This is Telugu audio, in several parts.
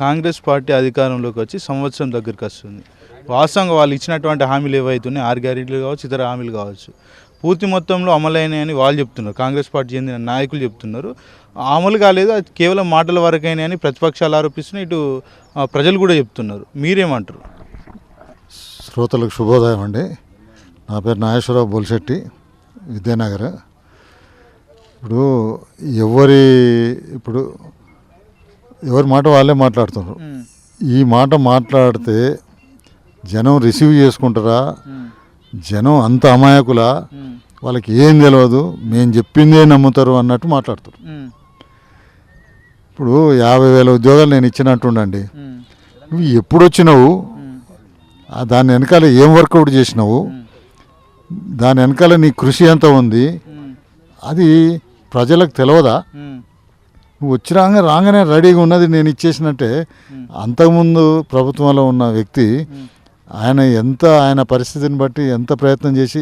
కాంగ్రెస్ పార్టీ అధికారంలోకి వచ్చి సంవత్సరం దగ్గరికి వస్తుంది. వాస్తవంగా వాళ్ళు ఇచ్చినటువంటి హామీలు ఏవైతున్నాయి ఆరు గ్యారెంటీలు కావచ్చు ఇతర హామీలు కావచ్చు పూర్తి మొత్తంలో అమలైనాయని వాళ్ళు చెప్తున్నారు. కాంగ్రెస్ పార్టీ చెందిన నాయకులు చెప్తున్నారు. అమలు కాలేదు అది కేవలం మాటల వరకైనా అని ప్రతిపక్షాలు ఆరోపిస్తున్నాయి. ఇటు ప్రజలు కూడా చెప్తున్నారు. మీరేమంటారు? శ్రోతలకు శుభోదయం అండి. నా పేరు నాగేశ్వరరావు బొలిశెట్టి విద్యానగర్. ఇప్పుడు ఎవరి ఇప్పుడు ఎవరి మాట వాళ్ళే మాట్లాడుతున్నారు. ఈ మాట మాట్లాడితే జనం రిసీవ్ చేసుకుంటారా? జనం అంత అమాయకులా? వాళ్ళకి ఏం తెలియదు మేము చెప్పిందే నమ్ముతారు అన్నట్టు మాట్లాడుతారు ఇప్పుడు యాభై వేల ఉద్యోగాలు నేను ఇచ్చినట్టుండండి. నువ్వు ఎప్పుడు వచ్చినావు? దాని వెనకాల ఏం వర్కౌట్ చేసినావు? దాని వెనకాల నీ కృషి ఎంత ఉంది? అది ప్రజలకు తెలియదా నువ్వు వచ్చి రాగా రాగానే రెడీగా ఉన్నది నేను ఇచ్చేసినట్టే. అంతకుముందు ప్రభుత్వంలో ఉన్న వ్యక్తి ఆయన ఎంత ఆయన పరిస్థితిని బట్టి ఎంత ప్రయత్నం చేసి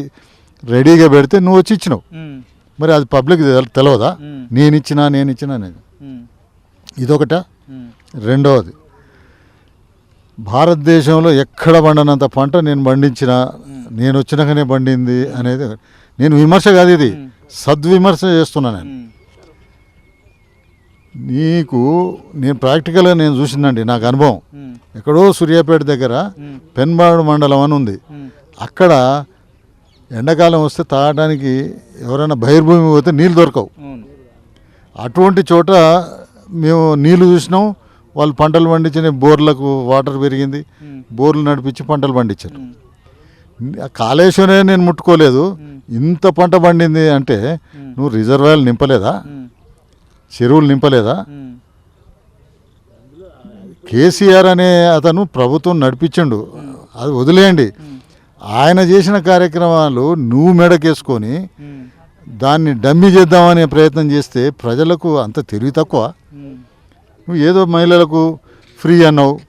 రెడీగా పెడితే నువ్వు వచ్చి ఇచ్చినావు మరి అది పబ్లిక్ తెలియదా నేను ఇచ్చినా నేను ఇచ్చినా అనేది. ఇదొకట. రెండవది భారతదేశంలో ఎక్కడ పండనంత పంట నేను పండించిన నేను వచ్చినాకనే పండింది అనేది నేను విమర్శ కాదు ఇది. సద్విమర్శ చేస్తున్నా నేను. నీకు నేను ప్రాక్టికల్గా నేను చూసిందండి నాకు అనుభవం. ఎక్కడో సూర్యాపేట దగ్గర పెన్బాడు మండలం అని ఉంది. అక్కడ ఎండాకాలం వస్తే తాగడానికి ఎవరైనా బహిర్భూమి పోతే నీళ్ళు దొరకవు. అటువంటి చోట మేము నీళ్ళు చూసినాం వాళ్ళు పంటలు పండించిన బోర్లకు వాటర్ పెరిగింది బోర్లు నడిపించి పంటలు పండించారు. కాళేశ్వరే నేను ముట్టుకోలేదు. ఇంత పంట పండింది అంటే నువ్వు రిజర్వాయర్లు నింపలేదా? చెరువులు నింపలేదా? కేసీఆర్ అనే అతను ప్రభుత్వం నడిపించండు. అది వదిలేయండి. ఆయన చేసిన కార్యక్రమాలు నువ్వు మెడకేసుకొని దాన్ని డమ్మి చేద్దామనే ప్రయత్నం చేస్తే ప్రజలకు అంత తెలివి తక్కువ. నువ్వు ఏదో మహిళలకు ఫ్రీ అన్నావు.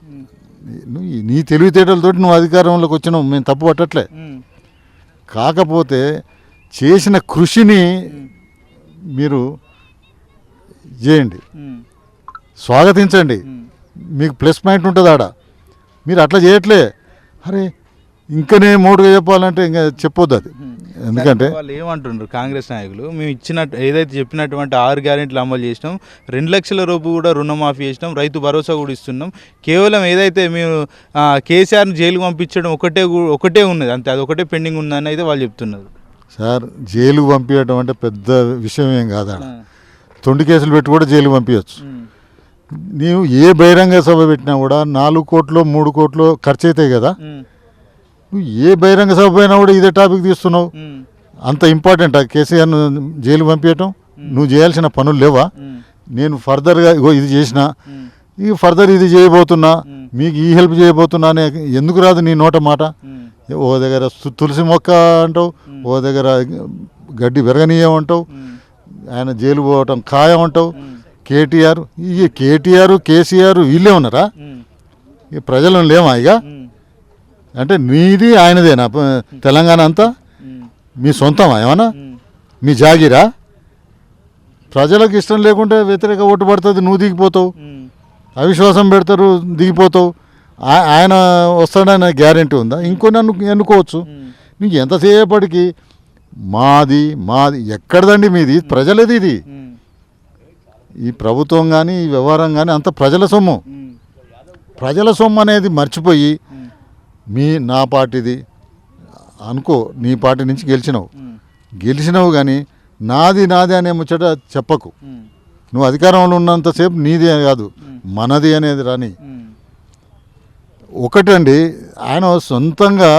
నువ్వు నీ తెలివితేటలతో నువ్వు అధికారంలోకి వచ్చినావు. మేము తప్పు పట్టట్లే. కాకపోతే చేసిన కృషిని మీరు చేయండి. స్వాగతించండి. మీకు ప్లస్ పాయింట్ ఉంటుంది ఆడ. మీరు అట్లా చేయట్లే. అరే ఇంకనే మూడుగా చెప్పాలంటే ఇంకా చెప్పొద్దు అది. ఎందుకంటే వాళ్ళు ఏమంటున్నారు కాంగ్రెస్ నాయకులు? మేము ఇచ్చినట్టు ఏదైతే చెప్పినటువంటి ఆరు గ్యారెంటీలు అమలు చేసినాం రెండు లక్షల రూపు కూడా రుణమాఫీ చేసినాం రైతు భరోసా కూడా ఇస్తున్నాం. కేవలం ఏదైతే మేము కేసీఆర్ని జైలుకు పంపించడం ఒకటే ఒకటే ఉన్నది. అంతే అది ఒకటే పెండింగ్ ఉందని అయితే వాళ్ళు చెప్తున్నారు. సార్ జైలుకు పంపించడం అంటే పెద్ద విషయం ఏం కాదు తొండి కేసులు పెట్టి కూడా జైలుకు పంపించవచ్చు నీవు ఏ బహిరంగ సభ పెట్టినా కూడా నాలుగు కోట్లు మూడు కోట్లు ఖర్చు అవుతాయి కదా నువ్వు ఏ బహిరంగ సభ పోయినా కూడా ఇదే టాపిక్ తీస్తున్నావు. అంత ఇంపార్టెంట్ ఆ? కేసీఆర్ను జైలు పంపించటం నువ్వు చేయాల్సిన పనులు లేవా? నేను ఫర్దర్గా ఇగో ఇది చేసిన. ఇక ఫర్దర్ ఇది చేయబోతున్నా. మీకు ఈ హెల్ప్ చేయబోతున్నా అనే ఎందుకు రాదు నీ నోట మాట? ఓ దగ్గర తులసి మొక్క అంటావు ఓ దగ్గర గడ్డి పెరగనీయమంటావు ఆయన జైలు పోవటం ఖాయం అంటావు? కేటీఆర్ ఈ కేటీఆర్ కేసీఆర్ వీళ్ళే ఉన్నారా? ఈ ప్రజలను లేమా ఇక? అంటే నీది ఆయనదేనా? తెలంగాణ అంతా? మీ సొంతమా ఏమన్నా? మీ జాగిరా? ప్రజలకు ఇష్టం లేకుంటే వ్యతిరేక ఓటు పడుతుంది నువ్వు దిగిపోతావు. అవిశ్వాసం పెడతారు దిగిపోతావు. ఆయన వస్తాడనే గ్యారెంటీ ఉందా? ఇంకో నన్ను ఎన్నుకోవచ్చు. నీకు ఎంతసేపటికి మాది మాది ఎక్కడదండి మీది? ప్రజలది ఇది. ఈ ప్రభుత్వం కానీ ఈ వ్యవహారం కానీ అంత ప్రజల సొమ్ము. ప్రజల సొమ్ము అనేది మర్చిపోయి మీ నా పార్టీది అనుకో నీ పార్టీ నుంచి గెలిచినావు. గెలిచినావు కానీ నాది నాది అనే ముచ్చట చెప్పకు. నువ్వు అధికారంలో ఉన్నంతసేపు నీది కాదు. మనది అనేది రాని. ఒకటండి ఆయన సొంతంగా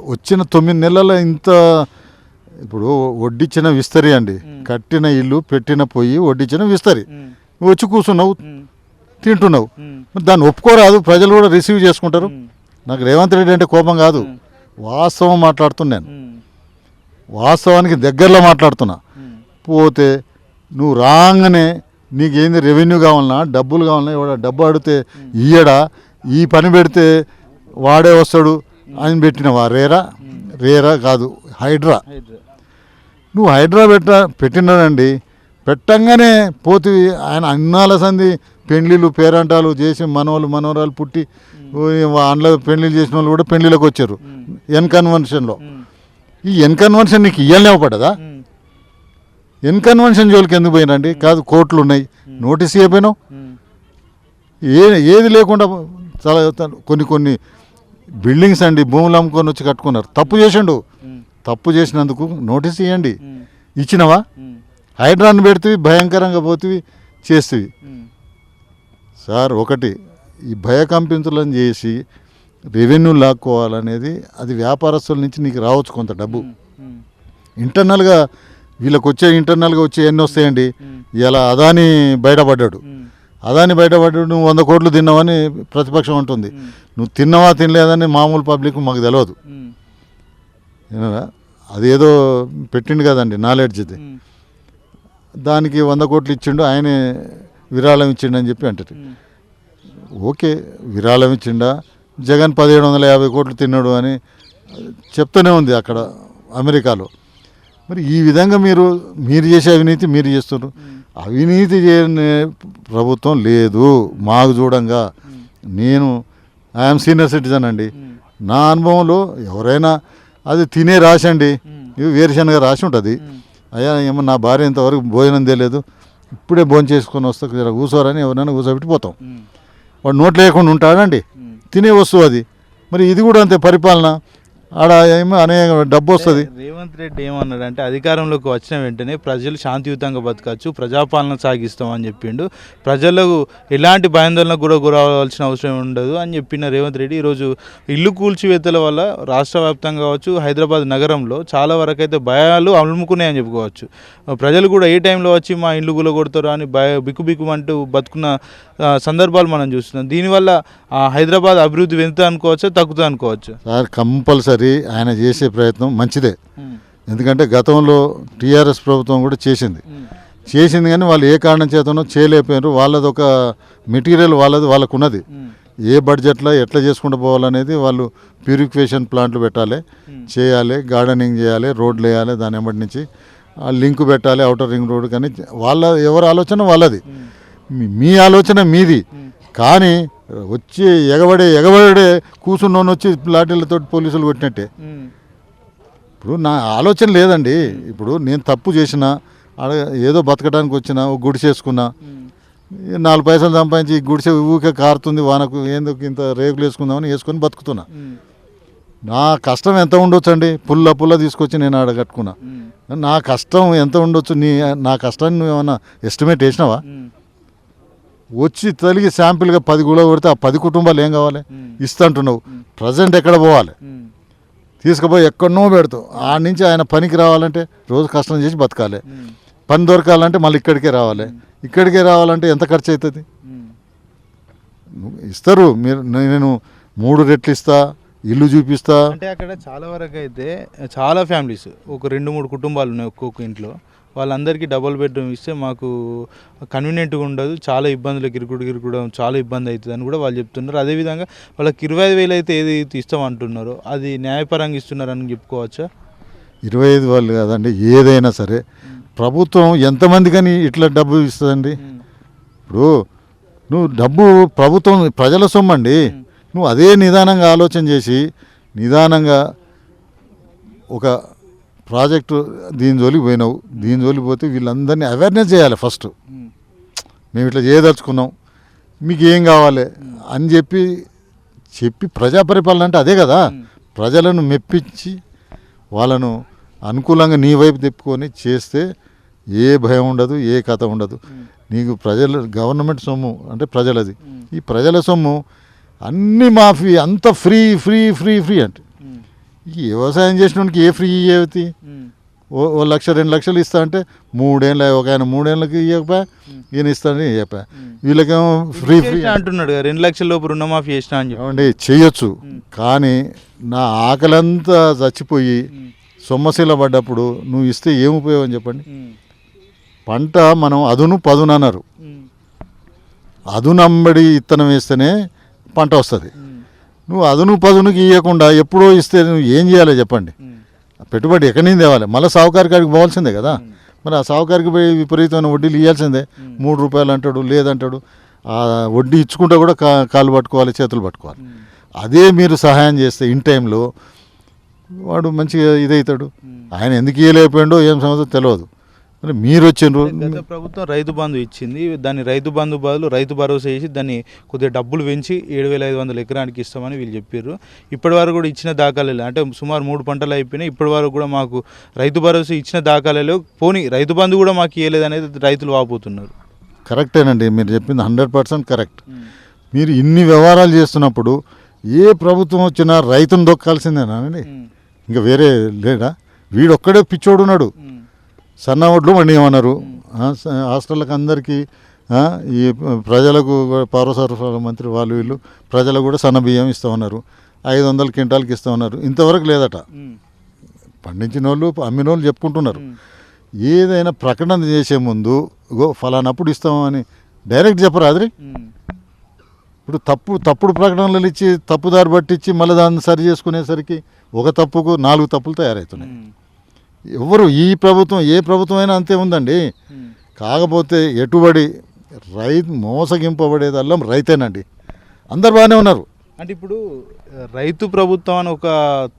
వచ్చిన తొమ్మిది నెలల ఇంత ఇప్పుడు వడ్డించిన విస్తరి అండి. కట్టిన ఇల్లు పెట్టిన పొయ్యి వడ్డించిన విస్తరి. వచ్చి కూర్చున్నావు తింటున్నావు. దాన్ని ఒప్పుకోరాదు ప్రజలు కూడా రిసీవ్ చేసుకుంటారు. నాకు రేవంత్ రెడ్డి అంటే కోపం కాదు. వాస్తవం మాట్లాడుతున్నాను వాస్తవానికి దగ్గరలో మాట్లాడుతున్నా. పోతే నువ్వు రాగానే నీకేంది రెవెన్యూ కావాలన్నా డబ్బులు కావాలన్నా ఎవడ డబ్బు అడిగితే ఇయ్యడా? ఈ పని పెడితే వాడే వస్తాడు అని పెట్టినవా? రేరా? రేరా కాదు హైడ్రా. నువ్వు హైడ్రా పెట్ట పెట్టినాడండి. పెట్టంగానే పోతివి ఆయన అన్నాల సంది పెండ్లిళ్ళు పేరంటాలు చేసి మనవాళ్ళు మనవరాలు పుట్టి అందులో పెండ్లిళ్ళు చేసిన వాళ్ళు కూడా పెండ్లిలోకి వచ్చారు. ఎన్ కన్వెన్షన్లో. ఈ ఎన్ కన్వెన్షన్ నీకు ఇయ్యాలనే పడదా ఎన్ కన్వెన్షన్ జోలికి ఎందుకు పోయినండి కాదు కోర్టులు ఉన్నాయి. నోటీస్ ఇవ్వపోయినావు ఏ ఏది లేకుండా చాలా కొన్ని కొన్ని బిల్డింగ్స్ అండి భూములు అమ్ముకొని వచ్చి కట్టుకున్నారు. తప్పు చేసిండు. తప్పు చేసినందుకు నోటీస్ ఇవ్వండి ఇచ్చినవా? హైడ్రాన్ పెడితే భయంకరంగా పోతివి చేస్తేవి. సార్ ఒకటి ఈ భయకంపింతులను చేసి రెవెన్యూ లాక్కోవాలనేది అది వ్యాపారస్తుల నుంచి నీకు రావచ్చు కొంత డబ్బు. ఇంటర్నల్గా వీళ్ళకి వచ్చే ఇంటర్నల్గా వచ్చే ఎన్ని వస్తాయండి? ఇలా అదాని బయటపడ్డాడు. అదాని బయటపడ్డాడు నువ్వు వంద కోట్లు తిన్నావని ప్రతిపక్షం అంటుంది. నువ్వు తిన్నావా తినలేదని మామూలు పబ్లిక్ మాకు తెలియదు? అదేదో పెట్టిండు కదండి నాలెడ్జ్ ఇది దానికి వంద కోట్లు ఇచ్చిండు ఆయనే విరాళం ఇచ్చిండు అని చెప్పి అంటారు. ఓకే విరాళం ఇచ్చిండా? జగన్ పదిహేడు వందల యాభై కోట్లు తిన్నాడు అని చెప్తూనే ఉంది అక్కడ అమెరికాలో. మరి ఈ విధంగా మీరు మీరు చేసే అవినీతి మీరు చేస్తున్నారు. అవినీతి చేయని ప్రభుత్వం లేదు మాకు చూడంగా. నేను ఐఎమ్ సీనియర్ సిటిజన్ అండి. నా అనుభవంలో ఎవరైనా అది తినే రాసండి ఇవి వేరుశనగ రాసి ఉంటుంది. అయ్యా ఏమో నా భార్య ఇంతవరకు భోజనం తెలియదు ఇప్పుడే భోజనం చేసుకొని వస్తా జర కూర్చోరని ఎవరైనా కూర్చోబెట్టి పోతాం. వాడు నోట్ లేకుండా ఉంటాడండి. తినే వస్తువు అది. మరి ఇది కూడా అంతే పరిపాలన. ఆడ ఏమో అనేక డబ్బు వస్తుంది. రేవంత్ రెడ్డి ఏమన్నాడంటే అధికారంలోకి వచ్చిన వెంటనే ప్రజలు శాంతియుతంగా బతకచ్చు ప్రజాపాలన సాగిస్తాం అని చెప్పిండు. ప్రజలకు ఎలాంటి భయాందోళనకు కూడా గురవలసిన అవసరం ఉండదు అని చెప్పిన రేవంత్ రెడ్డి ఈరోజు ఇల్లు కూల్చివేతల వల్ల రాష్ట్ర వ్యాప్తంగా కావచ్చు హైదరాబాద్ నగరంలో చాలా వరకు అయితే భయాలు అలుముకున్నాయని చెప్పుకోవచ్చు. ప్రజలు కూడా ఏ టైంలో వచ్చి మా ఇల్లు గుల కొడతారు అని భయ బిక్కుబిక్కుమంటూ బతుకున్న సందర్భాలు మనం చూస్తున్నాం. దీనివల్ల హైదరాబాద్ అభివృద్ధి పెంచుతా అనుకోవచ్చు తగ్గుతా అనుకోవచ్చు? సార్ కంపల్సరీ ఆయన చేసే ప్రయత్నం మంచిదే. ఎందుకంటే గతంలో టీఆర్ఎస్ ప్రభుత్వం కూడా చేసింది. చేసింది కానీ వాళ్ళు ఏ కారణం చేతనో చేయలేకపోయారు వాళ్ళది ఒక మెటీరియల్ వాళ్ళది వాళ్ళకు ఉన్నది ఏ బడ్జెట్లో ఎట్లా చేసుకుంటూ పోవాలనేది వాళ్ళు ప్యూరిఫికేషన్ ప్లాంట్లు పెట్టాలి. చేయాలి గార్డెనింగ్ చేయాలి రోడ్లు వేయాలి దాని వెంబడి నుంచి లింక్ పెట్టాలి అవుటర్ రింగ్ రోడ్ కానీ వాళ్ళ ఎవరి ఆలోచన వాళ్ళది. మీ- ఆలోచన మీది. కానీ వచ్చి ఎగబడే ఎగబడే కూర్చున్నోని వచ్చి లాఠీలతో పోలీసులు కొట్టినట్టే. ఇప్పుడు నా ఆలోచన లేదండి. ఇప్పుడు నేను తప్పు చేసిన ఏదో బతకడానికి వచ్చిన ఒక గుడి చేసుకున్నా ఈ నాలుగు పైసలు సంపాదించి ఈ గుడిసె ఊకే కారుతుంది వానకు ఎందుకు ఇంత రేకులు వేసుకుందామని వేసుకొని బతుకుతున్నా. నా కష్టం ఎంత ఉండొచ్చు అండి పుల్ల పుల్ల తీసుకొచ్చి నేను ఆడ కట్టుకున్నా. నా కష్టం ఎంత ఉండొచ్చు? నీ నా కష్టాన్ని నువ్వు ఏమన్నా ఎస్టిమేట్ వేసినావా వచ్చి తలిగి శాంపిల్గా పది గుళ కొడితే ఆ పది కుటుంబాలు ఏం కావాలి? ఇస్తుంటున్నావు. ప్రజెంట్ ఎక్కడ పోవాలి? తీసుకుపోయి ఎక్కడనో పెడతావు. ఆ నుంచి ఆయన పనికి రావాలంటే రోజు కష్టం చేసి బతకాలి. పని దొరకాలంటే మళ్ళీ ఇక్కడికే రావాలి. ఇక్కడికే రావాలంటే ఎంత ఖర్చు అవుతుంది ఇస్తారు. మీరు నేను మూడు రెట్లు ఇస్తా ఇల్లు చూపిస్తా. అంటే అక్కడ చాలా వరకు అయితే చాలా ఫ్యామిలీస్ ఒక రెండు మూడు కుటుంబాలు ఉన్నాయి ఒక్కొక్క ఇంట్లో. వాళ్ళందరికీ డబుల్ బెడ్రూమ్ ఇస్తే మాకు కన్వీనియంట్గా ఉండదు. చాలా ఇబ్బందులు ఇరుకుడు ఇరుకుడు చాలా ఇబ్బంది అవుతుంది అని కూడా వాళ్ళు చెప్తున్నారు. అదేవిధంగా వాళ్ళకి ఇరవై ఐదు వేలు అయితే ఏది ఇస్తాం అంటున్నారో అది న్యాయపరంగా ఇస్తున్నారని చెప్పుకోవచ్చా? ఇరవై ఐదు వాళ్ళు కాదండి ఏదైనా సరే. ప్రభుత్వం ఎంతమంది కానీ ఇట్లా డబ్బు ఇస్తుందండి? ఇప్పుడు నువ్వు డబ్బు ప్రభుత్వం ప్రజల సొమ్ము అండి నువ్వు అదే నిదానంగా ఆలోచన చేసి నిదానంగా ఒక ప్రాజెక్టు దీని జోలికి పోయినావు దీని జోలికి పోతే వీళ్ళందరినీ అవేర్నెస్ చేయాలి ఫస్ట్ మేము ఇట్లా చేయదలుచుకున్నాం మీకు ఏం కావాలి అని చెప్పి చెప్పి ప్రజా పరిపాలన అంటే అదే కదా. ప్రజలను మెప్పించి వాళ్ళను అనుకూలంగా నీ వైపు తిప్పుకొని చేస్తే ఏ భయం ఉండదు ఏ కథ ఉండదు. నీకు ప్రజలు గవర్నమెంట్ సొమ్ము అంటే ప్రజలది. ఈ ప్రజల సొమ్ము అన్ని మాఫీ అంత ఫ్రీ ఫ్రీ ఫ్రీ ఫ్రీ అంటే. ఈ వ్యవసాయం చేసినోనికి ఏ ఫ్రీ ఇవ్వతి ఓ లక్ష రెండు లక్షలు ఇస్తా అంటే మూడేళ్ళ ఒక ఆయన మూడేళ్ళకి ఇవ్వకపోయా ఈయన ఇస్తాడని ఇవ్వకపోయా వీళ్ళకేమో ఫ్రీ ఫ్రీ. అంటున్నాడు రెండు లక్షల లోపు రుణమాఫీ చేసినా అని చెప్పి. ఏమండి చెయ్యొచ్చు కానీ నా ఆకలంతా చచ్చిపోయి సొమ్మశీల పడ్డప్పుడు నువ్వు ఇస్తే ఏం ఉపయోగం చెప్పండి? పంట మనం అదును పదును అన్నారు. అదునంబడి ఇత్తనం వేస్తేనే పంట వస్తుంది. నువ్వు అదును పదునుకి ఇవ్వకుండా ఎప్పుడో ఇస్తే నువ్వు ఏం చేయాలో చెప్పండి. పెట్టుబడి ఎక్కడి నుంచి తేవాలి? మళ్ళీ సావుకారి కాడికి పోవాల్సిందే కదా. మరి ఆ సావుకారికి పోయి విపరీతమైన వడ్డీలు ఇవ్వాల్సిందే మూడు రూపాయలు అంటాడు లేదంటాడు. ఆ వడ్డీ ఇచ్చుకుంటా కూడా కా కాళ్ళు పట్టుకోవాలి చేతులు పట్టుకోవాలి. అదే మీరు సహాయం చేస్తే ఇన్ టైంలో వాడు మంచిగా ఇదవుతాడు ఆయన ఎందుకు ఇవ్వలేకపోయిండో ఏం సమస్య తెలియదు. మరి మీరు వచ్చిండ్రు గత ప్రభుత్వం రైతు బంధు ఇచ్చింది. దాన్ని రైతు బంధు బదులు రైతు భరోసా చేసి దాన్ని కొద్దిగా డబ్బులు పెంచి ఏడు వేల ఐదు వందల ఎకరానికి ఇస్తామని వీళ్ళు చెప్పారు ఇప్పటి వరకు కూడా ఇచ్చిన దాఖలు లేవు. అంటే సుమారు మూడు పంటలు అయిపోయినాయి. ఇప్పటి వరకు కూడా మాకు రైతు భరోసా ఇచ్చిన దాఖలు లేవు. పోనీ రైతు బంధు కూడా మాకు ఇవ్వలేదు అనేది రైతులు వాపోతున్నారు. కరెక్టేనండి. మీరు చెప్పింది హండ్రెడ్ పర్సెంట్ కరెక్ట్. మీరు ఇన్ని వ్యవహారాలు చేస్తున్నప్పుడు ఏ ప్రభుత్వం వచ్చినా రైతును దొక్కాల్సిందేనానండి ఇంకా వేరే లేడా వీడొక్కడే పిచ్చోడు ఉన్నాడు సన్న ఓట్లు వండియమన్నారు హాస్టళ్ళకి అందరికీ ఈ ప్రజలకు పౌర సరఫరాల మంత్రి వాళ్ళు వీళ్ళు ప్రజలకు కూడా సన్న బియ్యం ఇస్తామన్నారు. ఐదు వందల క్వింటాలకి ఇస్తామన్నారు. ఇంతవరకు లేదట. పండించిన వాళ్ళు అమ్మిన వాళ్ళు చెప్పుకుంటున్నారు. ఏదైనా ప్రకటన చేసే ముందు గో ఫలానప్పుడు ఇస్తామని డైరెక్ట్ చెప్పరు ఇప్పుడు తప్పు తప్పుడు ప్రకటనలు ఇచ్చి తప్పుదారి పట్టించి మళ్ళీ దాన్ని సరి చేసుకునేసరికి ఒక తప్పుకు నాలుగు తప్పులు తయారవుతున్నాయి. ఎవరు ఈ ప్రభుత్వం ఏ ప్రభుత్వం అయినా అంతే ఉందండి. కాకపోతే ఎటుబడి రైతు మోసగింపబడేదల్లా రైతేనండి. అందరు బాగానే ఉన్నారు. అంటే ఇప్పుడు రైతు ప్రభుత్వం అని ఒక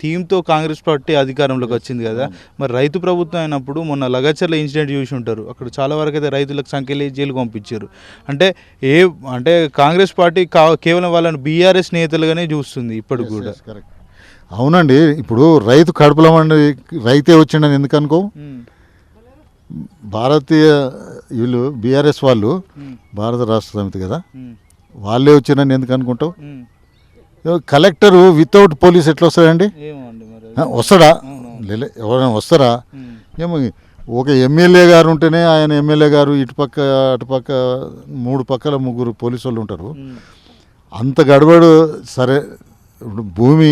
థీమ్తో కాంగ్రెస్ పార్టీ అధికారంలోకి వచ్చింది కదా. మరి రైతు ప్రభుత్వం అయినప్పుడు మొన్న లగచర్ల ఇన్సిడెంట్ చూసి ఉంటారు. అక్కడ చాలా వరకు అయితే రైతులకు సంఖ్యలు జైలుకు పంపించారు. అంటే ఏ అంటే కాంగ్రెస్ పార్టీ కా కేవలం వాళ్ళని బీఆర్ఎస్ నేతలుగానే చూస్తుంది ఇప్పటికి కూడా. కరెక్ట్ అవునండి ఇప్పుడు రైతు కడుపులో మండి రైతే వచ్చిండని ఎందుకు అనుకో భారతీయ వీళ్ళు బీఆర్ఎస్ వాళ్ళు భారత రాష్ట్ర సమితి కదా? వాళ్ళే వచ్చిండని ఎందుకు అనుకుంటావు. కలెక్టరు వితౌట్ పోలీస్ ఎట్లా వస్తాడండి? వస్తాడా. లేలే ఎవరైనా వస్తారా? ఏమో ఒక ఎమ్మెల్యే గారు ఉంటేనే ఆయన ఎమ్మెల్యే గారు ఇటుపక్క అటుపక్క మూడు పక్కల ముగ్గురు పోలీసు వాళ్ళు ఉంటారు. అంత గడబడు సరే ఇప్పుడు భూమి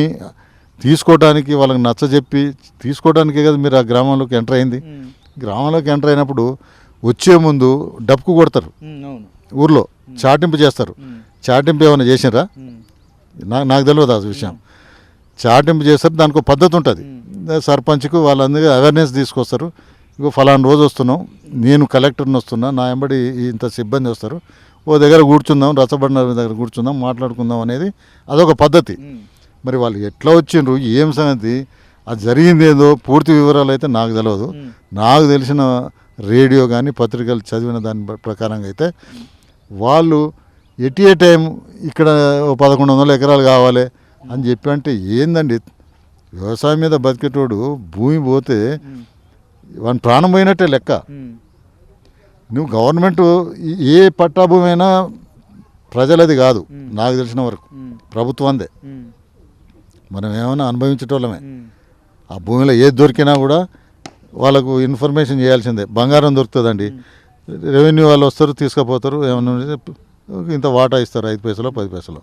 తీసుకోవడానికి వాళ్ళకి నచ్చజెప్పి తీసుకోవడానికే కదా మీరు ఆ గ్రామంలోకి ఎంటర్ అయింది. గ్రామంలోకి ఎంటర్ అయినప్పుడు వచ్చే ముందు డప్పుకు కొడతారు. ఊర్లో చాటింపు చేస్తారు. చాటింపు ఏమైనా చేసినరా? నాకు నాకు తెలియదు ఆ విషయం. చాటింపు చేస్తారు దానికి ఒక పద్ధతి ఉంటుంది. సర్పంచ్కు వాళ్ళందరికీ అవేర్నెస్ తీసుకొస్తారు. ఇగో ఫలానా రోజు వస్తున్నాం నేను కలెక్టర్ని వస్తున్నా నా వెంబడి ఇంత సిబ్బంది వస్తారు ఓ దగ్గర కూర్చుందాం రచ్చబండ దగ్గర కూర్చుందాం మాట్లాడుకుందాం అనేది అదొక పద్ధతి. మరి వాళ్ళు ఎట్లా వచ్చిండ్రు ఏం సంగతి అది జరిగింది ఏదో పూర్తి వివరాలు అయితే నాకు తెలియదు నాకు తెలిసిన రేడియో కానీ పత్రికలు చదివిన దాని ప్ర- ప్రకారంగా అయితే వాళ్ళు ఎట్ ఏ టైం ఇక్కడ పదకొండు వందల ఎకరాలు కావాలి అని చెప్పి అంటే ఏందండి? వ్యవసాయం మీద బతికేటోడు భూమి పోతే వాని ప్రాణం పోయినట్టే లెక్క. నువ్వు గవర్నమెంట్ ఏ పట్టా భూమి అయినా ప్రజలది కాదు నాకు తెలిసిన వరకు ఉమ్, ప్రభుత్వందే. ఉమ్, మనం ఏమైనా అనుభవించేటోళ్ళమే. ఆ భూమిలో ఏది దొరికినా కూడా వాళ్ళకు ఇన్ఫర్మేషన్ చేయాల్సిందే. బంగారం దొరుకుతుందండి. రెవెన్యూ వాళ్ళు వస్తారు తీసుకుపోతారు ఏమన్నా ఉంటే ఇంత వాటా ఇస్తారు ఐదు పైసలు పది పైసలు.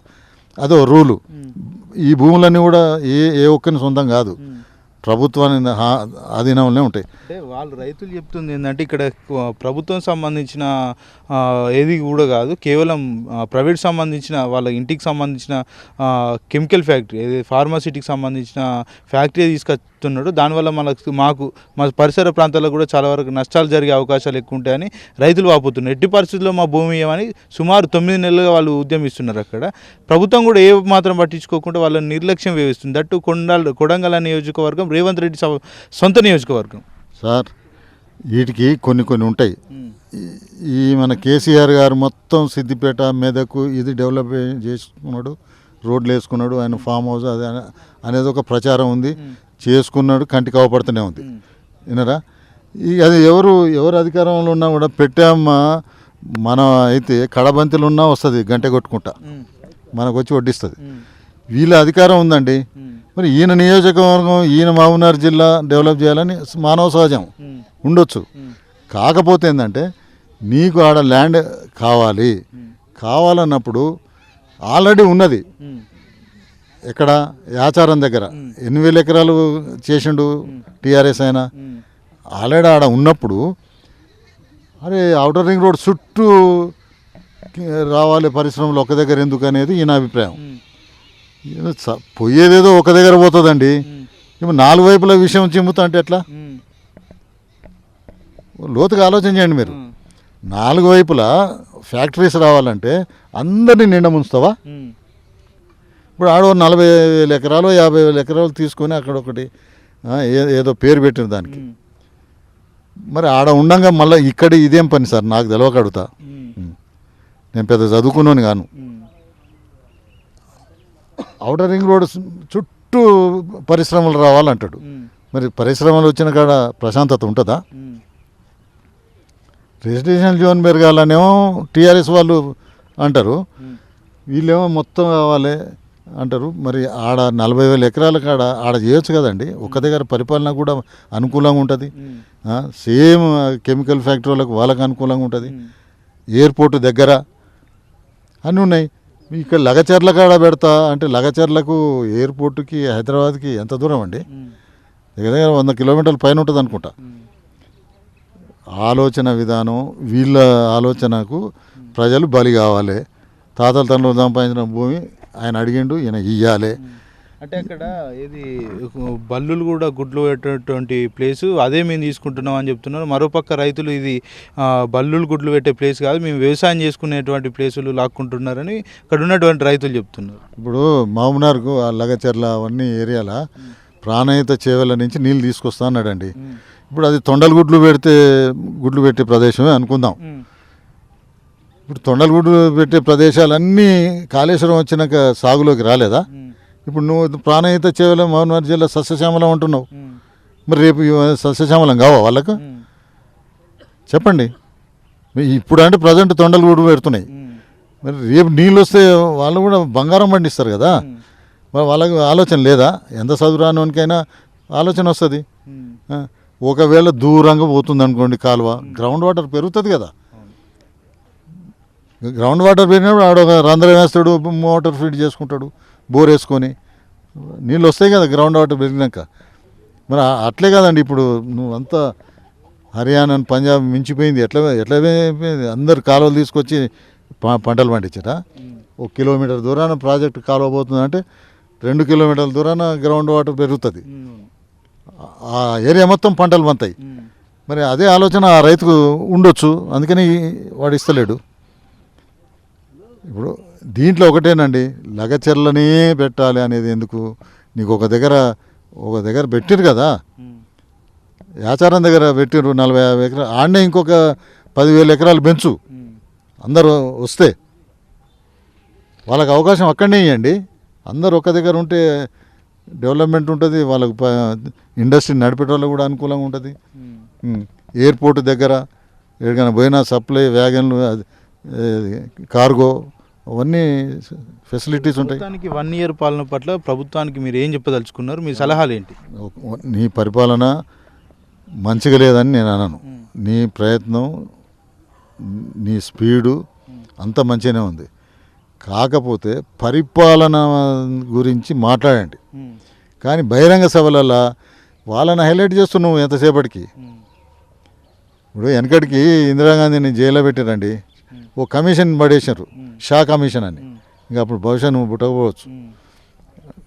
అదో రూలు. ఈ భూములన్నీ కూడా ఏ ఏ ఒక్కని సొంతం కాదు. ప్రభుత్వాన్ని ఆధీనంలోనే ఉంటాయి. అంటే వాళ్ళు రైతులు చెప్తుంది ఏంటంటే ఇక్కడ ప్రభుత్వం సంబంధించిన ఏది కూడా కాదు. కేవలం ప్రైవేట్ సంబంధించిన వాళ్ళ ఇంటికి సంబంధించిన కెమికల్ ఫ్యాక్టరీ ఏది ఫార్మాసిటీకి సంబంధించిన ఫ్యాక్టరీ తీసుకొస్తున్నాడు దానివల్ల మనకు మాకు మా పరిసర ప్రాంతాల్లో కూడా చాలా వరకు నష్టాలు జరిగే అవకాశాలు ఎక్కువ ఉంటాయని రైతులు వాపోతున్నారు. ఎట్టి పరిస్థితుల్లో మా భూమి ఇవ్వమని సుమారు తొమ్మిది నెలలుగా వాళ్ళు ఉద్యమిస్తున్నారు అక్కడ. ప్రభుత్వం కూడా ఏ మాత్రం పట్టించుకోకుండా వాళ్ళని నిర్లక్ష్యం వేస్తుంది దట్టు కొండాల కొడంగల్ నియోజకవర్గం రేవంత్ రెడ్డి సొంత నియోజకవర్గం. సార్ వీటికి కొన్ని కొన్ని ఉంటాయి. ఈ- ఈ మన కేసీఆర్ గారు మొత్తం సిద్దిపేట మెదకు ఇది డెవలప్ చేసుకున్నాడు రోడ్లు వేసుకున్నాడు ఆయన ఫామ్ హౌస్ అది అనేది ఒక ప్రచారం ఉంది. చేసుకున్నాడు కంటికి అవపడుతూనే ఉంది. వినరా ఈ అది ఎవరు ఎవరు అధికారంలో ఉన్నా కూడా పెట్టామా మనం అయితే కడబంతిలు ఉన్నా వస్తుంది గంటె కొట్టుకుంటా. మనకు వచ్చి వడ్డిస్తుంది. వీళ్ళ అధికారం ఉందండి. మరి ఈయన నియోజకవర్గం ఈయన మహబూబ్నగర్ జిల్లా డెవలప్ చేయాలని మానవ సహజం. ఉండొచ్చు. కాకపోతే ఏంటంటే నీకు ఆడ ల్యాండ్ కావాలి. కావాలన్నప్పుడు ఆల్రెడీ ఉన్నది. ఎక్కడ? యాచారం దగ్గర. ఎన్ని వేల ఎకరాలు చేసిండు టీఆర్ఎస్ అయినా ఆల్రెడీ ఆడ ఉన్నప్పుడు అరే అవుటర్ రింగ్ రోడ్ చుట్టూ రావాలి పరిశ్రమలు ఒక దగ్గర ఎందుకు అనేది ఈయన అభిప్రాయం. పోయేదేదో ఒక దగ్గర పోతుందండి. ఇప్పుడు నాలుగు వైపుల విషయం చిమ్ముతా అంటే ఎట్లా? లోతుగా ఆలోచన చేయండి మీరు. నాలుగు వైపులా ఫ్యాక్టరీస్ రావాలంటే అందరినీ నిండా ముంచుతావా. ఇప్పుడు ఆడో నలభై వేల ఎకరాలు యాభై వేల ఎకరాలు తీసుకొని అక్కడ ఒకటి ఏదో పేరు పెట్టిన దానికి. మరి ఆడ ఉండంగా మళ్ళీ ఇక్కడ ఇదేం పని సార్ నాకు తెలవక అడుగుతా. నేను పెద్ద చదువుకున్నాను గాను ఉమ్. అవుటర్ రింగ్ రోడ్ చుట్టూ పరిశ్రమలు రావాలంటాడు. మరి పరిశ్రమలు వచ్చిన కాడ ప్రశాంతత ఉంటుందా. రెసిడెన్షియల్ జోన్ పెరగాలనేమో టీఆర్ఎస్ వాళ్ళు అంటారు. వీళ్ళేమో మొత్తం కావాలి అంటారు మరి ఆడ నలభై వేల ఎకరాల కాడ ఆడ చేయొచ్చు కదండి ఒక్క దగ్గర పరిపాలన కూడా అనుకూలంగా ఉంటుంది. సేమ్ కెమికల్ ఫ్యాక్టరీలకు వాళ్ళకి అనుకూలంగా ఉంటుంది. ఎయిర్పోర్ట్ దగ్గర అన్నీ ఉన్నాయి ఇక్కడ లగచర్ల కాడ పెడతా అంటే లగచర్లకు ఎయిర్పోర్ట్కి హైదరాబాద్కి ఎంత దూరం అండి. దగ్గర దగ్గర వంద కిలోమీటర్ల పైన ఉంటుంది అనుకుంటా. ఆలోచన విధానం వీళ్ళ ఆలోచనకు ప్రజలు బలి కావాలి. తాతల తండ్రులు సంపాదించిన భూమి ఆయన అడిగిండు ఈయన ఇయ్యాలి. అంటే అక్కడ ఏది బల్లులు కూడా గుడ్లు పెట్టేటువంటి ప్లేస్ అదే మేము తీసుకుంటున్నాం అని చెప్తున్నారు. మరోపక్క రైతులు ఇది బల్లులు గుడ్లు పెట్టే ప్లేస్ కాదు మేము వ్యవసాయం చేసుకునేటువంటి ప్లేసులు లాక్కుంటున్నారని అక్కడ ఉన్నటువంటి రైతులు చెప్తున్నారు. ఇప్పుడు మామునార్కు ఆ లగచర్ల అవన్నీ ఏరియాల ప్రాణహిత చేవల నుంచి నీళ్ళు తీసుకొస్తా అన్నాడండి. ఇప్పుడు అది తొండల గుడ్లు పెడితే గుడ్లు పెట్టే ప్రదేశమే అనుకుందాం. ఇప్పుడు తొండల గుడ్లు పెట్టే ప్రదేశాలన్నీ కాళేశ్వరం వచ్చినాక సాగులోకి రాలేదా. ఇప్పుడు నువ్వు ప్రాణహిత చేవల మౌనవారి జిల్లా సస్యశ్యామలం అంటున్నావు. మరి రేపు సస్యశ్యామలం కావా వాళ్ళకు. చెప్పండి ఇప్పుడు అంటే ప్రజెంట్ తొండలు కూడా పెడుతున్నాయి. మరి రేపు నీళ్ళు వస్తే వాళ్ళు కూడా బంగారం పండిస్తారు కదా. మరి వాళ్ళకి ఆలోచన లేదా ఎంత చదువురానికైనా ఆలోచన వస్తుంది ఒకవేళ దూరంగా పోతుంది అనుకోండి కాలువ గ్రౌండ్ వాటర్ పెరుగుతుంది కదా. గ్రౌండ్ వాటర్ పెరిగినప్పుడు ఆడ ఒక రంధ్రం వేస్తాడు మోటార్ ఫీడ్ చేసుకుంటాడు బోర్ వేసుకొని. నీళ్ళు వస్తాయి కదా గ్రౌండ్ వాటర్ పెరిగినాక. మరి అట్లే కదండి ఇప్పుడు నువ్వు అంతా హర్యానా పంజాబ్ మించిపోయింది ఎట్లా ఎట్లా అయిపోయింది అందరు కాలువలు తీసుకొచ్చి పంటలు పండించరా. ఒక కిలోమీటర్ దూరాన ప్రాజెక్ట్ కాలువ పోతుందంటే రెండు కిలోమీటర్ల దూరాన గ్రౌండ్ వాటర్ పెరుగుతుంది. ఆ ఏరియా మొత్తం పంటలు పంతాయి. మరి అదే ఆలోచన ఆ రైతుకు ఉండొచ్చు. అందుకని వాడు ఇస్తలేడు. ఇప్పుడు దీంట్లో ఒకటేనండి లగచెర్లనే పెట్టాలి అనేది ఎందుకు? నీకు ఒక దగ్గర ఒక దగ్గర పెట్టిరు కదా. యాచారం దగ్గర పెట్టిరు నలభై యాభై ఎకరాలు. ఆడనే ఇంకొక పదివేల ఎకరాలు పెంచు. అందరూ వస్తే. వాళ్ళకి అవకాశం అక్కడనే ఇవ్వండి అందరు ఒక దగ్గర ఉంటే డెవలప్మెంట్ ఉంటుంది వాళ్ళకు ఇండస్ట్రీ నడిపే వాళ్ళకు కూడా అనుకూలంగా ఉంటుంది. ఉమ్. ఎయిర్పోర్ట్ దగ్గర ఎక్కడికైనా పోయినా సప్లై వ్యాగన్లు కార్గో అవన్నీ ఫెసిలిటీస్ ఉంటాయి. వన్ ఇయర్ పాలన పట్ల ప్రభుత్వానికి మీరు ఏం చెప్పదలుచుకున్నారు? మీ సలహాలు ఏంటి నీ పరిపాలన మంచిగా లేదని నేను అనను. ఉమ్. నీ ప్రయత్నం నీ స్పీడు అంత మంచిగానే ఉంది. కాకపోతే పరిపాలన గురించి మాట్లాడండి. కానీ బహిరంగ సభలలో వాళ్ళని హైలైట్ చేస్తున్నావు ఎంతసేపటికి. ఇప్పుడు వెనకటికి ఇందిరాగాంధీని జైల్లో పెట్టారండి ఓ కమిషన్ పడేసారు షా కమిషన్ అని. ఇంకా అప్పుడు బహుశా నువ్వు పుట్టకపోవచ్చు.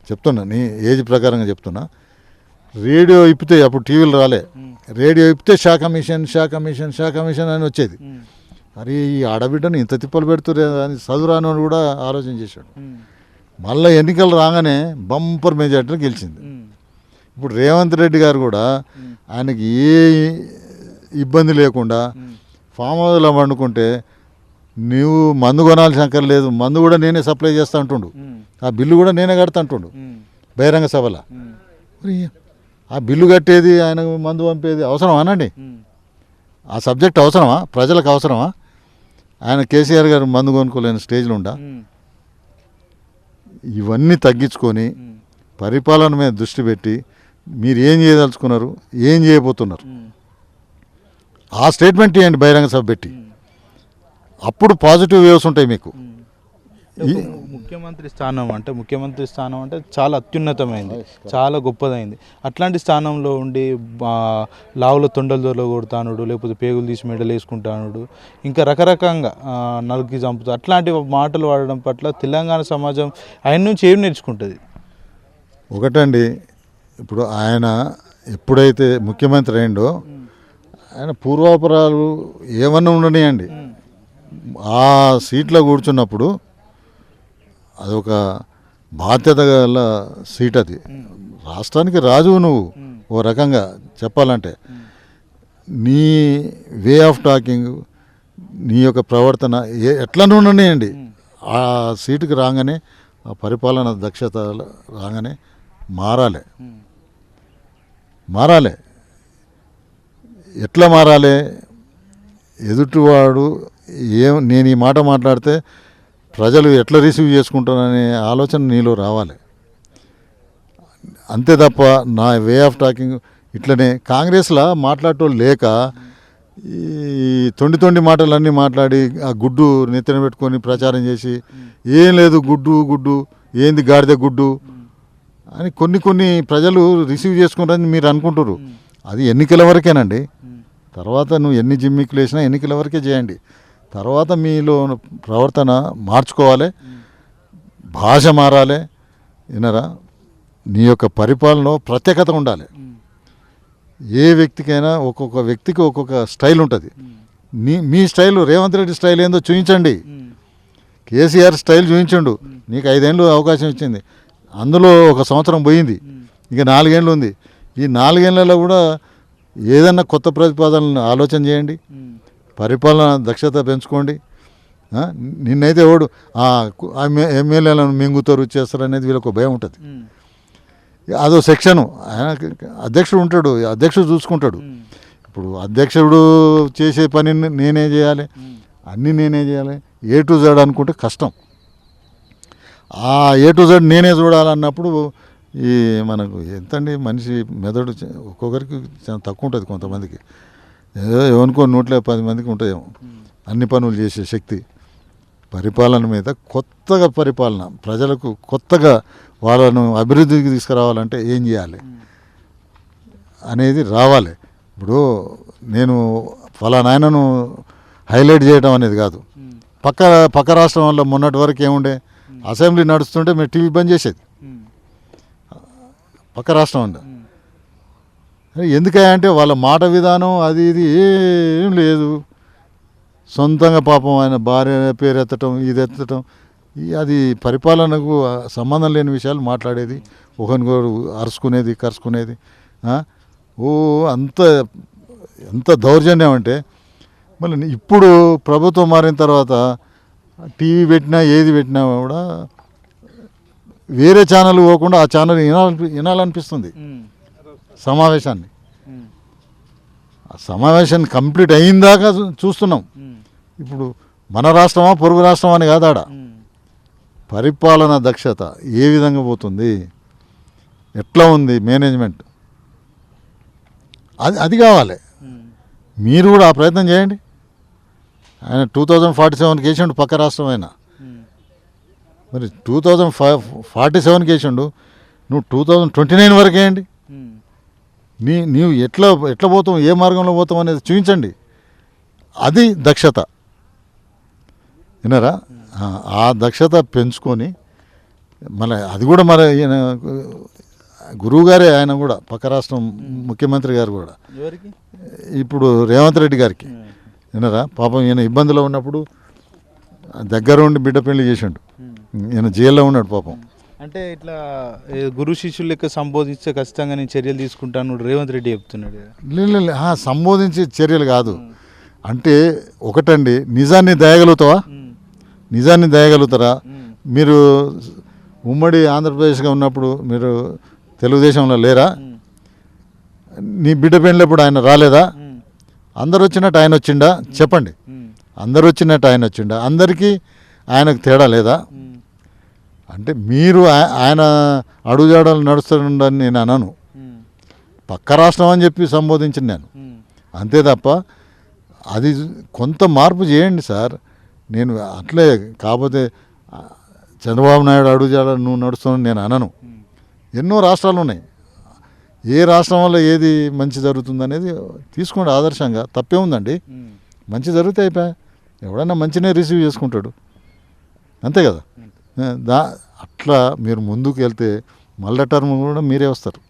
చెప్తున్నా నీ ఏజ్ ప్రకారంగా చెప్తున్నా రేడియో ఇప్పితే అప్పుడు టీవీలు రాలే. Radio ఇప్పితే Shah commission Shah commission Shah commission అని వచ్చేది. అరే ఈ ఆడబిడ్డను ఇంత తిప్పలు పెడుతురే అని చదువురాని వాడు కూడా ఆలోచన చేశాడు. మళ్ళీ ఎన్నికలు రాగానే బంపర్ మెజార్టీ గెలిచింది. ఇప్పుడు రేవంత్ రెడ్డి గారు కూడా. ఆయనకి ఏ ఇబ్బంది లేకుండా. ఫామ్ హౌస్లో వండుకుంటే నువ్వు మందు కొనాల్సిన అక్కర్లేదు మందు కూడా నేనే సప్లై చేస్తా అంటుండు. ఆ బిల్లు కూడా నేనే కడతా అంటుండు. బహిరంగ సభలో ఆ బిల్లు కట్టేది ఆయన మందు పంపేది అవసరమా అనండి ఉమ్. ఆ సబ్జెక్ట్ అవసరమా ప్రజలకు అవసరమా ఆయన కేసీఆర్ గారు మందు కొనుక్కోలేని స్టేజ్లో ఉండా. ఇవన్నీ తగ్గించుకొని. పరిపాలన మీద దృష్టి పెట్టి మీరు ఏం చేయదలుచుకున్నారు ఏం చేయబోతున్నారు. ఆ స్టేట్మెంట్ ఇవ్వండి బహిరంగ సభ పెట్టి. అప్పుడు పాజిటివ్ వేవ్స్ ఉంటాయి మీకు ముఖ్యమంత్రి స్థానం అంటే ముఖ్యమంత్రి స్థానం అంటే చాలా అత్యున్నతమైంది చాలా గొప్పదైంది. అట్లాంటి స్థానంలో ఉండి లావుల తొండల దొరలో కొడతానుడు లేకపోతే పేగులు తీసి మెడలు వేసుకుంటానుడు ఇంకా రకరకంగా నలుగుకి చంపుతా అట్లాంటి మాటలు వాడడం పట్ల తెలంగాణ సమాజం ఆయన నుంచి ఏం నేర్చుకుంటుంది? ఒకటండి ఇప్పుడు ఆయన ఎప్పుడైతే ముఖ్యమంత్రి అయిండో ఆయన పూర్వాపరాలు ఏమన్నా ఉండనియండి. ఆ సీట్లో కూర్చున్నప్పుడు అదొక బాధ్యత గల సీట్ అది. రాష్ట్రానికి రాజువు నువ్వు ఓ రకంగా చెప్పాలంటే. నీ వే ఆఫ్ టాకింగ్ నీ యొక్క ప్రవర్తన ఏ ఎట్లా ఉండనియండి. ఆ సీటుకి రాగానే ఆ పరిపాలన దక్షత రాగానే మారాలి. మారాలి. ఎట్లా మారాలి? ఎదుటివాడు ఏం నేను ఈ మాట మాట్లాడితే ప్రజలు ఎట్లా రిసీవ్ చేసుకుంటారనే ఆలోచన నీలో రావాలి. అంతే తప్ప నా వే ఆఫ్ టాకింగ్ ఇట్లనే కాంగ్రెస్లో మాట్లాడటోళ్ళు లేక ఈ తొండి తొండి మాటలన్నీ మాట్లాడి ఆ గుడ్డు నెత్తిన పెట్టుకొని ప్రచారం చేసి ఏం లేదు గుడ్డు గుడ్డు ఏంది గాడిద గుడ్డు అని కొన్ని కొన్ని ప్రజలు రిసీవ్ చేసుకుంటారని మీరు అనుకుంటారు అది ఎన్నికల వరకేనండి. తర్వాత నువ్వు ఎన్ని జిమ్మికులు వేసినా ఎన్నికల వరకే చేయండి. తర్వాత మీలో ప్రవర్తన మార్చుకోవాలి. భాష మారాలి. వినరా నీ యొక్క పరిపాలనలో ప్రత్యేకత ఉండాలి. ఏ వ్యక్తికైనా ఒక్కొక్క వ్యక్తికి ఒక్కొక్క స్టైల్ ఉంటుంది. నీ మీ స్టైల్ రేవంత్ రెడ్డి స్టైల్ ఏందో చూపించండి కేసీఆర్ స్టైల్ చూపించండు నీకు ఐదేళ్ళు అవకాశం ఇచ్చింది. అందులో ఒక సంవత్సరం పోయింది. ఇక నాలుగేళ్ళు ఉంది. ఈ నాలుగేళ్ళలో కూడా ఏదన్నా కొత్త ప్రతిపాదనలను ఆలోచన చేయండి. పరిపాలన దక్షత పెంచుకోండి. నిన్నైతే ఎవడు ఆ, ఎమ్మెల్యేలను మింగుతారు చేస్తారు అనేది వీళ్ళకు భయం ఉంటుంది. అదో సెక్షను ఆయన అధ్యక్షుడు ఉంటాడు అధ్యక్షుడు చూసుకుంటాడు. ఇప్పుడు అధ్యక్షుడు చేసే పని నేనే చేయాలి అన్నీ నేనే చేయాలి ఏ టు జెడ్ అనుకుంటే కష్టం. ఆ ఏ టు జెడ్ నేనే చూడాలన్నప్పుడు ఈ మనకు ఎంతండి మనిషి మెదడు ఒక్కొక్కరికి చాలా తక్కువ ఉంటుంది కొంతమందికి. ఏదో ఏమనుకో నూట్ల పది మందికి ఉంటాయేమో అన్ని పనులు చేసే శక్తి. పరిపాలన మీద కొత్తగా పరిపాలన. ప్రజలకు కొత్తగా వాళ్ళను అభివృద్ధికి తీసుకురావాలంటే ఏం చేయాలి? అనేది రావాలి. ఇప్పుడు నేను ఫలానాయనను హైలైట్ చేయడం అనేది కాదు. పక్క పక్క రాష్ట్రం వల్ల మొన్నటి వరకు ఏముండే? అసెంబ్లీ నడుస్తుంటే మేము టీవీ బంద్ చేసేది. పక్క రాష్ట్రం ఉండే ఎందుకంటే వాళ్ళ మాట విధానం అది ఇది ఏం లేదు. సొంతంగా పాపం ఆయన భార్య పేరు ఎత్తటం ఇది ఎత్తటం అది పరిపాలనకు సంబంధం లేని విషయాలు మాట్లాడేది ఒకరికొకరు అరుచుకునేది కరుచుకునేది ఓ అంత ఎంత దౌర్జన్యం అంటే మళ్ళీ ఇప్పుడు ప్రభుత్వం మారిన తర్వాత టీవీ పెట్టినా ఏది పెట్టినా కూడా వేరే ఛానల్ పోకుండా ఆ ఛానల్ వినాలనిపి వినాలనిపిస్తుంది. సమావేశాన్ని. ఆ సమావేశాన్ని కంప్లీట్ అయిందాక చూ- చూస్తున్నాం. ఇప్పుడు మన రాష్ట్రమా పొరుగు రాష్ట్రమా అని కాదు ఆడ పరిపాలన దక్షత ఏ విధంగా పోతుంది? ఎట్లా ఉంది మేనేజ్మెంట్? అది అది కావాలి. మీరు కూడా ఆ ప్రయత్నం చేయండి. ఆయన టూ థౌజండ్ ఫార్టీ సెవెన్కి వేసిండు పక్క రాష్ట్రం అయినా మరి టూ థౌజండ్ ఫైవ్ ఫార్టీ సెవెన్కి వేసిండు నువ్వు టూ థౌజండ్ ట్వంటీ నైన్ వరకు వేయండి నీ నీవు ఎట్లా ఎట్లా పోతావు ఏ మార్గంలో పోతావు అనేది చూపించండి. అది దక్షత. విన్నారా? ఆ, దక్షత పెంచుకొని మళ్ళీ అది కూడా మరి ఈయన గురువు గారే ఆయన కూడా పక్క రాష్ట్రం ముఖ్యమంత్రి గారు కూడా. ఇప్పుడు రేవంత్ రెడ్డి గారికి. విన్నారా? పాపం ఈయన ఇబ్బందిలో ఉన్నప్పుడు దగ్గర ఉండి బిడ్డ పెళ్ళి చేసిండు. ఈయన జైల్లో ఉన్నాడు పాపం. అంటే ఇట్లా గురు శిష్యులు లెక్క సంబోధిస్తే ఖచ్చితంగా నేను చర్యలు తీసుకుంటాను రేవంత్ రెడ్డి చెప్తున్నాడు లేదు సంబోధించే చర్యలు కాదు. అంటే ఒకటండి నిజాన్ని దయగలుగుతావా? నిజాన్ని దయగలుగుతారా? మీరు ఉమ్మడి ఆంధ్రప్రదేశ్గా ఉన్నప్పుడు మీరు తెలుగుదేశంలో లేరా? నీ బిడ్డ పెళ్ళినప్పుడు ఆయన రాలేదా? అందరు వచ్చినట్టు ఆయన వచ్చిండా? చెప్పండి. అందరు వచ్చినట్టు ఆయన వచ్చిండా? అందరికీ ఆయనకు తేడా లేదా? అంటే మీరు ఆయన అడుగుజాడలు నడుస్తుండని నేను అనను. పక్క రాష్ట్రం అని చెప్పి సంబోధించిన నేను. అంతే తప్ప అది కొంత మార్పు చేయండి సార్. నేను అట్లే కాకపోతే చంద్రబాబు నాయుడు అడుగుజాడ నువ్వు నడుస్తున్నావు నేను అనను. ఎన్నో రాష్ట్రాలు ఉన్నాయి. ఏ రాష్ట్రం వల్ల ఏది మంచి జరుగుతుంది అనేది తీసుకోండి ఆదర్శంగా. తప్పే ఉందండి. మంచి జరిగితే అయిపోయా. ఎవడన్నా మంచినే రిసీవ్ చేసుకుంటాడు. అంతే కదా. దా అట్లా మీరు ముందుకు వెళ్తే మళ్ళా టర్మ్ కూడా మీరే వస్తారు.